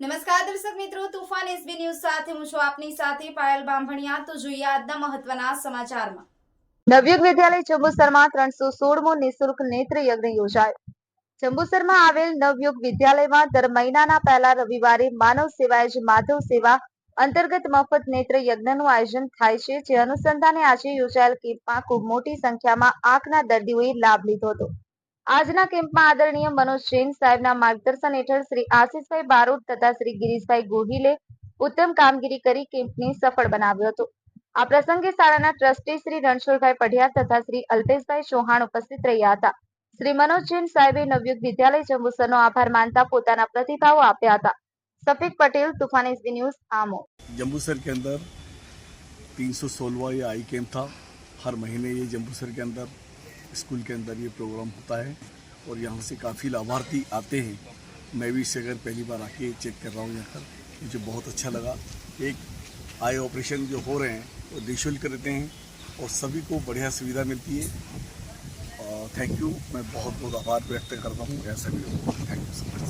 નમસ્કાર દર્શક મિત્રો, તુફાન એસબી ન્યૂઝ સાથે હું છું આપની સાથે પાયલ બાંભણિયા. તો જોઈએ આજના મહત્વના સમાચારમાં. નવયુગ વિદ્યાલય જંબુસરમાં ત્રણસો સોળમો નિઃશુલ્ક નેત્ર યજ્ઞ યોજાયો. જંબુસરમાં આવેલ નવયુગ વિદ્યાલયમાં દર મહિનાના પહેલા રવિવારે માનવ સેવાએ જ માધવ સેવા અંતર્ગત મફત નેત્ર યજ્ઞનું આયોજન થાય છે. જે અનુસંધાને આજે યોજાયેલ કેમ્પમાં ખૂબ મોટી સંખ્યામાં આંખના દર્દીઓએ લાભ લીધો હતો. આજના કેમ્પમાં આદરણીય મનોજ જૈન સાહેબના માર્ગદર્શન હેઠળ શ્રી આશીષભાઈ બારોટ તથા શ્રી ગિરીશભાઈ ગોહિલે ઉત્તમ કામગીરી કરી કેમ્પને સફળ બનાવ્યો હતો આ પ્રસંગે શાળાના ટ્રસ્ટી શ્રી રણછોડભાઈ પઢિયાર તથા શ્રી અલ્પેશભાઈ ચૌહાણ ઉપસ્થિત રહ્યા હતા શ્રી મનોજ જૈન સાહેબે નવયુગ વિદ્યાલય જંબુસરનો આભાર માનતા પોતાના પ્રતિભાવો આપ્યા હતા સફીક પટેલ તુફાન એસબી ન્યૂઝ આમો जम्बूसर के अंदर तीन सौ सोलवा ये आई कैंप था हर महीने ये जम्बूसर के अंदर स्कूल के अंदर ये प्रोग्राम होता है और यहाँ से काफ़ी लाभार्थी आते हैं। मैं भी इसे अगर पहली बार आके चेक कर रहा हूँ यहाँ पर, मुझे बहुत अच्छा लगा। एक आई ऑपरेशन जो हो रहे हैं, वो निःशुल्क रहते हैं और सभी को बढ़िया सुविधा मिलती है। थैंक यू मैं बहुत बहुत आभार व्यक्त करता हूँ। ऐसा भी थैंक यू सो मच